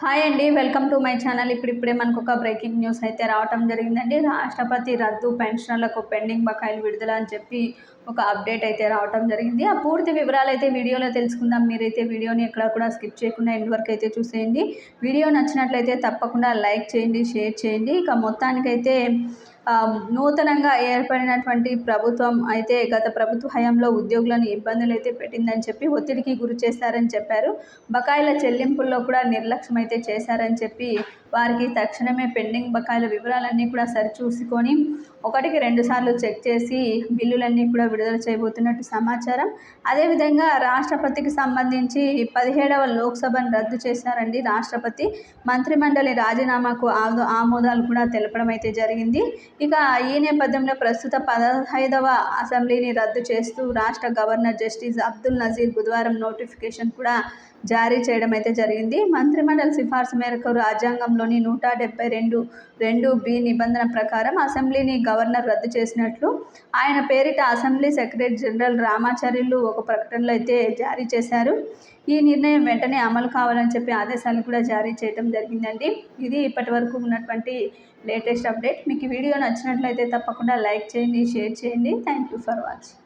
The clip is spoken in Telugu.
హాయ్ అండి వెల్కమ్ టు మై ఛానల్. ఇప్పుడిప్పుడే మనకు ఒక బ్రేకింగ్ న్యూస్ అయితే రావటం జరిగిందండి. రాష్ట్రపతి రద్దు పెన్షన్లకు పెండింగ్ బకాయిలు విడుదల అని చెప్పి ఒక అప్డేట్ అయితే రావటం జరిగింది. ఆ పూర్తి వివరాలు అయితే వీడియోలో తెలుసుకుందాం. మీరైతే వీడియోని ఎక్కడ కూడా స్కిప్ చేయకుండా ఎండ్ వరకు అయితే చూసేయండి. వీడియో నచ్చినట్లయితే తప్పకుండా లైక్ చేయండి షేర్ చేయండి. ఇక మొత్తానికైతే నూతనంగా ఏర్పడినటువంటి ప్రభుత్వం అయితే గత ప్రభుత్వ హయాంలో ఉద్యోగులను ఇబ్బందులు అయితే పెట్టిందని చెప్పి ఒత్తిడికి గురి చేశారని చెప్పారు. బకాయిల చెల్లింపుల్లో కూడా నిర్లక్ష్యం అయితే చేశారని చెప్పి వారికి తక్షణమే పెండింగ్ బకాయిల వివరాలన్నీ కూడా సరిచూసుకొని ఒకటికి రెండు సార్లు చెక్ చేసి బిల్లులన్నీ కూడా విడుదల చేయబోతున్నట్టు సమాచారం. అదేవిధంగా రాష్ట్రపతికి సంబంధించి పదిహేడవ లోక్సభను రద్దు చేశారండి రాష్ట్రపతి. మంత్రిమండలి రాజీనామాకు ఆమోదాలు కూడా తెలపడం అయితే జరిగింది. ఇక ఈ నేపథ్యంలో ప్రస్తుత పదహైదవ అసెంబ్లీని రద్దు చేస్తూ రాష్ట్ర గవర్నర్ జస్టిస్ అబ్దుల్ నజీర్ బుధవారం నోటిఫికేషన్ కూడా జారీ చేయడం అయితే జరిగింది. మంత్రిమండలి సిఫార్సు మేరకు రాజ్యాంగంలోని నూట డెబ్బై రెండు రెండు బి నిబంధన ప్రకారం అసెంబ్లీని గవర్నర్ రద్దు చేసినట్లు ఆయన పేరిట అసెంబ్లీ సెక్రటరీ జనరల్ రామాచార్యులు ఒక ప్రకటనలో అయితే జారీ చేశారు. ఈ నిర్ణయం వెంటనే అమలు కావాలని చెప్పి ఆదేశాలు కూడా జారీ చేయడం జరిగిందండి. ఇది ఇప్పటి వరకు ఉన్నటువంటి లేటెస్ట్ అప్డేట్. మీకు వీడియో నచ్చినట్లయితే తప్పకుండా లైక్ చేయండి షేర్ చేయండి. Thank you for watching.